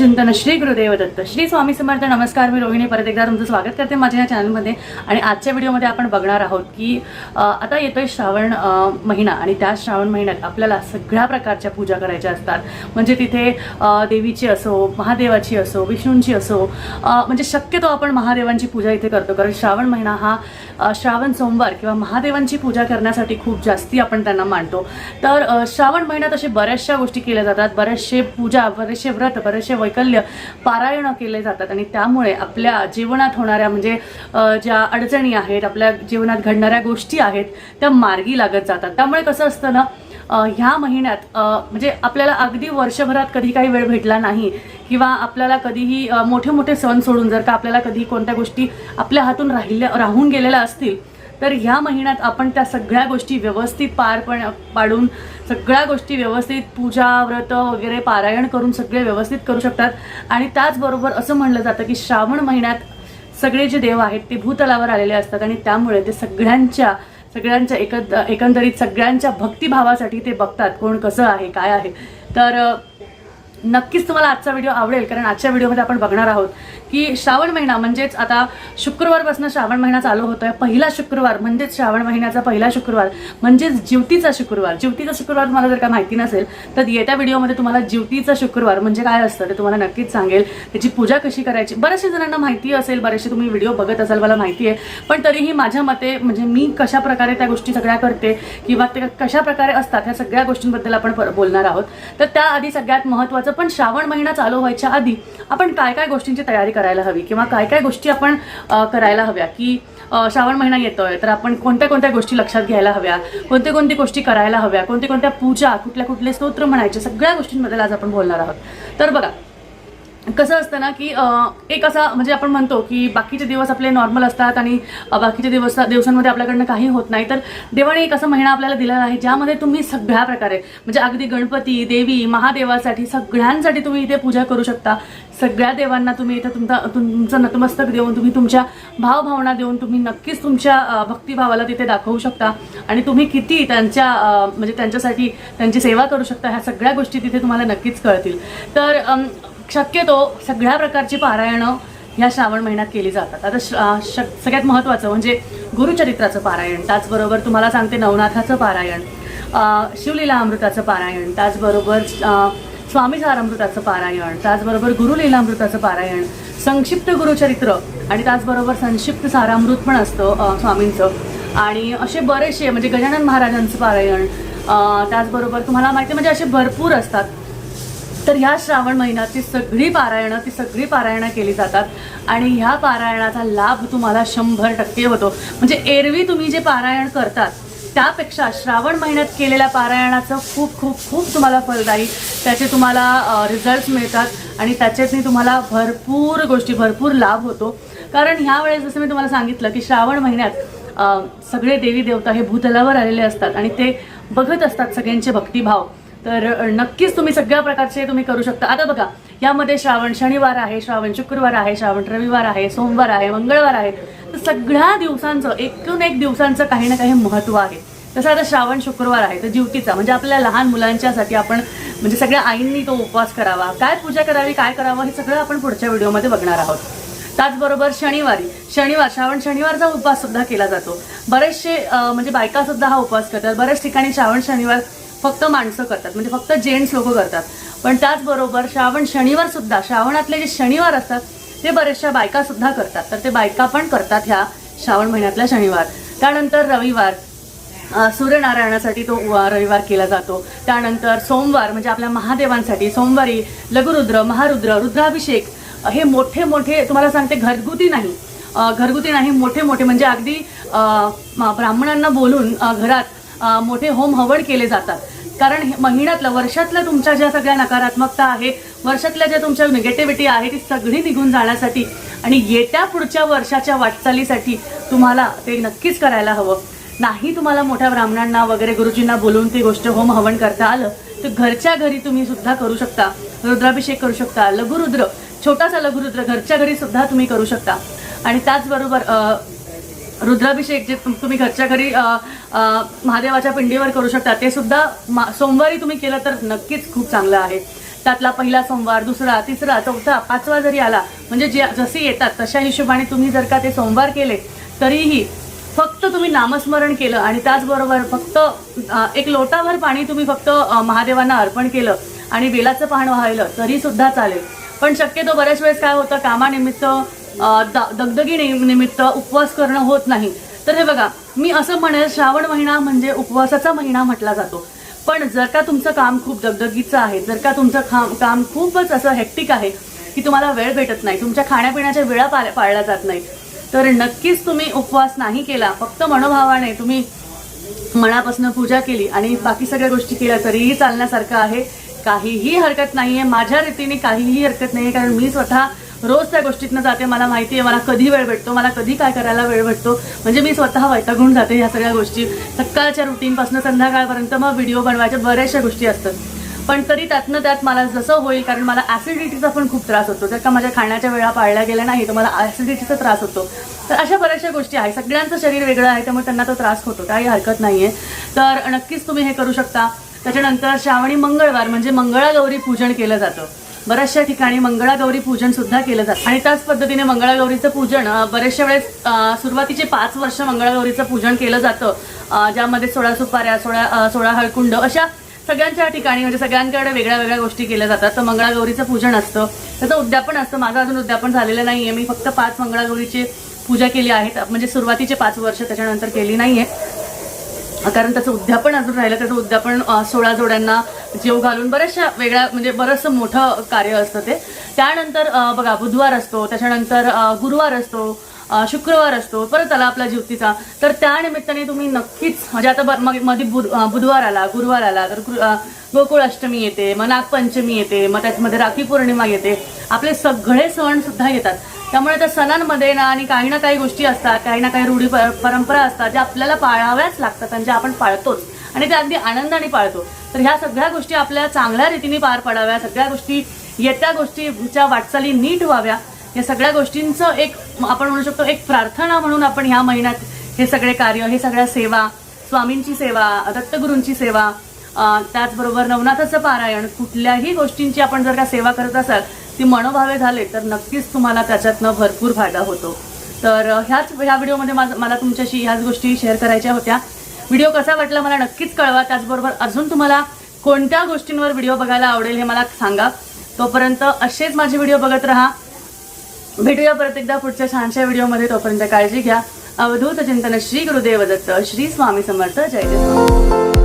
चिंतन श्री गुरुदेव दत्त श्री स्वामी समर्थ नमस्कार मी रोहिणी. परत एकदा तुमचं स्वागत करते माझ्या या चॅनलमध्ये आणि आजच्या व्हिडिओमध्ये आपण बघणार आहोत की आता येतोय श्रावण महिना. आणि त्या श्रावण महिन्यात आपल्याला सगळ्या प्रकारच्या पूजा करायच्या असतात. म्हणजे तिथे देवीची असो महादेवाची असो विष्णूंची असो म्हणजे शक्यतो आपण महादेवांची पूजा इथे करतो. कारण श्रावण महिना हा श्रावण सोमवार किंवा महादेवांची पूजा करण्यासाठी खूप जास्ती आपण त्यांना मानतो. तर श्रावण महिन्यात असे बऱ्याचशा गोष्टी केल्या जातात. बरेचसे पूजा बरेचसे व्रत बरेचसे वैकल्य पारायण केले जातात आणि त्यामुळे आपल्या जीवनात होणाऱ्या म्हणजे ज्या अडचणी आहेत आपल्या जीवनात घडणाऱ्या गोष्टी आहेत त्या मार्गी लागत जातात. त्यामुळे कसं असतं ना ह्या महिन्यात म्हणजे आपल्याला अगदी वर्षभरात कधी काही वेळ भेटला नाही किंवा आपल्याला कधीही मोठे मोठे सण सोडून जर का आपल्याला कधी कोणत्या गोष्टी आपल्या हातून राहिल्या राहून गेलेल्या असतील तर ह्या महिन्यात आपण त्या सगळ्या गोष्टी व्यवस्थित पार पण पाडून सगळ्या गोष्टी व्यवस्थित पूजा व्रत वगैरे पारायण करून सगळे व्यवस्थित करू शकतात. आणि त्याचबरोबर असं म्हणलं जातं की श्रावण महिन्यात सगळे जे देव आहेत ते भूतलावर आलेले असतात आणि त्यामुळे ते सगळ्यांच्या सगळ्यांच्या एकंद एकंदरीत सगळ्यांच्या भक्तिभावासाठी ते बघतात कोण कसं आहे काय आहे. तर नक्कीच तुम्हाला आजचा व्हिडिओ आवडेल कारण आजच्या व्हिडिओमध्ये आपण बघणार आहोत की श्रावण महिना म्हणजेच आता शुक्रवारपासून श्रावण महिना चालू होतो आहे पहिला शुक्रवार म्हणजेच श्रावण महिन्याचा पहिला शुक्रवार म्हणजेच ज्योतीचा शुक्रवार. ज्योतीचा शुक्रवार तुम्हाला जर का माहिती नसेल तर येत्या व्हिडिओमध्ये तुम्हाला ज्योतीचा शुक्रवार म्हणजे काय असतं ते तुम्हाला नक्कीच सांगेल. त्याची पूजा कशी करायची? बऱ्याचशा जणांना माहिती असेल बरेचसे तुम्ही व्हिडिओ बघत असाल मला माहिती आहे. पण तरीही माझ्या मते म्हणजे मी कशा प्रकारे त्या गोष्टी सगळ्या करते किंवा ते कशा प्रकारे असतात ह्या सगळ्या गोष्टींबद्दल आपण बोलणार आहोत. तर त्याआधी सगळ्यात महत्त्वाचं पण श्रावण महिना चालू व्हायच्या आधी आपण काय काय गोष्टींची तयारी करायला हवी किंवा काय काय गोष्टी आपण करायला हव्या की श्रावण महिना येतोय तर आपण कोणत्या कोणत्या गोष्टी लक्षात घ्यायला हव्या कोणत्या कोणत्या गोष्टी करायला हव्या कोणत्या कोणत्या पूजा कुठल्या कुठले स्तोत्र म्हणायचे सगळ्या गोष्टींबद्दल आज आपण बोलणार आहोत. तर बघा कसं असतं ना की एक असा म्हणजे आपण म्हणतो की बाकीचे दिवस आपले नॉर्मल असतात आणि बाकीच्या दिवस दिवसांमध्ये आपल्याकडनं काही होत नाही. तर देवाने एक असा महिना आपल्याला दिलेला आहे ज्यामध्ये तुम्ही सगळ्या प्रकारे म्हणजे अगदी गणपती देवी महादेवासाठी सगळ्यांसाठी तुम्ही इथे पूजा करू शकता. सगळ्या देवांना तुम्ही इथे तुमचा तुमचं नतमस्तक देऊन तुम्ही तुमच्या भावभावना देऊन तुम्ही नक्कीच तुमच्या भक्तिभावाला तिथे दाखवू शकता. आणि तुम्ही किती त्यांच्या म्हणजे त्यांच्यासाठी त्यांची सेवा करू शकता ह्या सगळ्या गोष्टी तिथे तुम्हाला नक्कीच कळतील. तर शक्यतो सगळ्या प्रकारची पारायणं ह्या श्रावण महिन्यात केली जातात. आता श- शक- सगळ्यात महत्त्वाचं म्हणजे गुरुचरित्राचं पारायण त्याचबरोबर तुम्हाला सांगते नवनाथाचं पारायण शिवलीला अमृताचं पारायण त्याचबरोबर स्वामी सारामृताचं पारायण त्याचबरोबर गुरुलीलामृताचं पारायण संक्षिप्त गुरुचरित्र आणि त्याचबरोबर संक्षिप्त सारामृत पण असतं स्वामींचं. आणि असे बरेचसे म्हणजे गजानन महाराजांचं पारायण त्याचबरोबर तुम्हाला माहिती आहे म्हणजे असे भरपूर असतात. तर ह्या श्रावण महिन्यात ती सगळी पारायणं ती सगळी पारायणं केली जातात. आणि ह्या पारायणाचा लाभ तुम्हाला शंभर टक्के होतो. म्हणजे एरवी तुम्ही जे पारायण करतात त्यापेक्षा श्रावण महिन्यात केलेल्या पारायणाचं खूप खूप खूप तुम्हाला फलदायी त्याचे तुम्हाला रिझल्ट्स मिळतात आणि त्याच्यातनी तुम्हाला भरपूर गोष्टी भरपूर लाभ होतो. कारण ह्या वेळेस जसं मी तुम्हाला सांगितलं की श्रावण महिन्यात सगळे देवी देवता हे भूतलावर आलेले असतात आणि ते बघत असतात सगळ्यांचे भक्तिभाव. तर नक्कीच तुम्ही सगळ्या प्रकारचे तुम्ही करू शकता. आता बघा यामध्ये श्रावण शनिवार आहे श्रावण शुक्रवार आहे श्रावण रविवार आहे सोमवार आहे मंगळवार आहे. तर सगळ्या दिवसांचं एकूण एक दिवसांचं काही ना काही महत्त्व आहे. तसं आता श्रावण शुक्रवार आहे तर ज्योतीचा म्हणजे आपल्या लहान मुलांच्यासाठी आपण म्हणजे सगळ्या आईंनी तो उपवास करावा. काय पूजा करावी काय करावं हे सगळं आपण पुढच्या व्हिडिओमध्ये बघणार आहोत. त्याचबरोबर शनिवारी शनिवार श्रावण शनिवारचा उपवास सुद्धा केला जातो. बरेचसे म्हणजे बायका सुद्धा हा उपवास करतात. बऱ्याच ठिकाणी श्रावण शनिवार फक्त माणसं करतात. म्हणजे फक्त जेंट्स लोक करतात. पण त्याचबरोबर श्रावण शनिवार सुद्धा श्रावणातले जे शनिवार असतात ते बऱ्याचशा बायका सुद्धा करतात. तर ते बायका पण करतात ह्या श्रावण महिन्यातल्या शनिवार. त्यानंतर रविवार सूर्यनारायणासाठी तो रविवार केला जातो. त्यानंतर सोमवार म्हणजे आपल्या महादेवांसाठी सोमवारी लघुरुद्र महारुद्र रुद्राभिषेक हे मोठे मोठे तुम्हाला सांगते घरगुती नाही. घरगुती नाही मोठे मोठे म्हणजे अगदी म- ब्राह्मणांना बोलून घरात मोठे होम हवन केले जातात. कारण हे महिन्यातलं वर्षातल्या तुमच्या ज्या सगळ्या नकारात्मकता आहे वर्षातल्या ज्या तुमच्या निगेटिव्हिटी आहे ती सगळी निघून जाण्यासाठी आणि येत्या पुढच्या वर्षाच्या वाटचालीसाठी तुम्हाला ते नक्कीच करायला हवं. नाही तुम्हाला मोठ्या ब्राह्मणांना वगैरे गुरुजींना बोलून ती गोष्ट होम हवन करता आलं तर घरच्या घरी तुम्ही सुद्धा करू शकता. रुद्राभिषेक करू शकता लघुरुद्र छोटासा लघुरुद्र घरच्या घरी सुद्धा तुम्ही करू शकता. आणि त्याचबरोबर रुद्राभिषेक जे तुम्ही घरच्या घरी महादेवाच्या पिंडीवर करू शकता ते सुद्धा मा- सोमवारी तुम्ही केलं तर नक्कीच खूप चांगलं आहे. त्यातला पहिला सोमवार दुसरा तिसरा चौथा पाचवा जरी आला म्हणजे जे जसे येतात तशा हिशोबाने तुम्ही जर का ते सोमवार केले तरीही फक्त तुम्ही नामस्मरण केलं आणि त्याचबरोबर फक्त एक लोटाभर पाणी तुम्ही फक्त महादेवांना अर्पण केलं आणि बेलाचं पाहणं वाहिलं तरीसुद्धा चालेल. पण शक्यतो बऱ्याच वेळेस काय होतं कामानिमित्त दगदगी निमित्त उपवास करणं होत नाही. तर हे बघा मी असं म्हणेल श्रावण महिना म्हणजे उपवासाचा महिना म्हटला जातो. पण जर का तुमचं काम खूप दगदगीचं आहे जर का तुमचं काम काम खूपच असं हेक्टिक आहे की तुम्हाला वेळ भेटत नाही तुमच्या खाण्यापिण्याच्या वेळा पाळ- पाळल्या जात नाही तर नक्कीच तुम्ही उपवास नाही केला फक्त मनोभावाने तुम्ही मनापासून पूजा केली आणि बाकी सगळ्या गोष्टी केल्या तरीही चालण्यासारखं आहे. काहीही हरकत नाही आहे माझ्या रीतीने काहीही हरकत नाही आहे कारण मी स्वतः रोज त्या गोष्टीतनं जाते. मला माहिती आहे मला कधी वेळ भेटतो मला कधी काय करायला वेळ भेटतो. म्हणजे मी स्वतः वैतागून जाते ह्या सगळ्या गोष्टी. सकाळच्या रुटीनपासून संध्याकाळपर्यंत मग व्हिडिओ बनवायच्या बऱ्याचशा गोष्टी असतात. पण तरी त्यातनं त्यात मला जसं होईल कारण मला ॲसिडिटीचा पण खूप त्रास होतो. जर का माझ्या खाण्याच्या वेळा पाळल्या गेल्या नाही तर मला ॲसिडिटीचा त्रास होतो. तर अशा बऱ्याचशा गोष्टी आहेत. सगळ्यांचं शरीर वेगळं आहे त्यामुळे त्यांना तो त्रास होतो. काही हरकत नाही आहे तर नक्कीच तुम्ही हे करू शकता. त्याच्यानंतर श्रावणी मंगळवार म्हणजे मंगळागौरी पूजन केलं जातं. बऱ्याचशा ठिकाणी मंगळागौरी पूजन सुद्धा केलं जातं. आणि त्याच पद्धतीने मंगळागौरीचं पूजन बऱ्याचशा वेळेस सुरुवातीचे पाच वर्ष मंगळागौरीचं पूजन केलं जातं. ज्यामध्ये सोळा सुपाऱ्या सोळा सोळा हळकुंड अशा सगळ्यांच्या ठिकाणी म्हणजे सगळ्यांकडे वेगळ्या वेगळ्या गोष्टी केल्या जातात. तर मंगळागौरीचं पूजन असतं. त्याचं उद्यापन असतं. माझं अजून उद्यापन झालेलं नाही आहे मी फक्त पाच मंगळागौरीची पूजा केली आहे म्हणजे सुरुवातीचे पाच वर्ष त्याच्यानंतर केली नाही आहे कारण त्याचं उद्यापन अजून राहिलं. त्याचं उद्यापन सोळा जोड्यांना जीव घालून बऱ्याचशा वेगळ्या म्हणजे बरंचसं मोठं कार्य असतं ते. त्यानंतर बघा बुधवार असतो त्याच्यानंतर गुरुवार असतो शुक्रवार असतो परत आला आपला ज्योतीचा तर त्या निमित्ताने तुम्ही नक्कीच म्हणजे आता मध्ये बुध- बुधवार आला गुरुवार आला तर गोकुळ अष्टमी येते मग नागपंचमी येते मग त्याच्यामध्ये राखी पौर्णिमा येते. आपले सगळे सण सुद्धा येतात. त्यामुळे त्या सणांमध्ये ना आणि काही ना काही गोष्टी असतात काही ना काही रूढी पर- परंपरा असतात ज्या आपल्याला पाळाव्याच लागतात आणि ज्या आपण पाळतोच. आणि त्या अगदी आनंदाने पाळतो. तर ह्या सगळ्या गोष्टी आपल्या चांगल्या रीतीने पार पाडाव्या सगळ्या गोष्टी येत्या गोष्टीच्या वाटचाली नीट व्हाव्या या सगळ्या गोष्टींचं एक आपण म्हणू शकतो एक प्रार्थना म्हणून आपण ह्या महिन्यात हे सगळे कार्य हे सगळ्या सेवा स्वामींची सेवा दत्तगुरूंची सेवा त्याचबरोबर नवनाथाचं पारायण कुठल्याही गोष्टींची आपण जर का सेवा करत असाल ती मनोभावे झाले तर नक्कीच तुम्हाला त्याच्यातनं भरपूर फायदा होतो. तर ह्याच ह्या व्हिडिओमध्ये माझं मला तुमच्याशी ह्याच गोष्टी शेअर करायच्या होत्या. व्हिडिओ कसा वाटला मला नक्कीच कळवा. त्याचबरोबर अजून तुम्हाला कोणत्या गोष्टींवर व्हिडिओ बघायला आवडेल हे मला सांगा. तोपर्यंत असेच माझे व्हिडिओ बघत राहा. भेटूया परत एकदा पुढच्या छानशा व्हिडिओमध्ये. तोपर्यंत काळजी घ्या. अवधूत चिंतन श्री गुरुदेव दत्त श्री स्वामी समर्थ. जय जय स्वामी.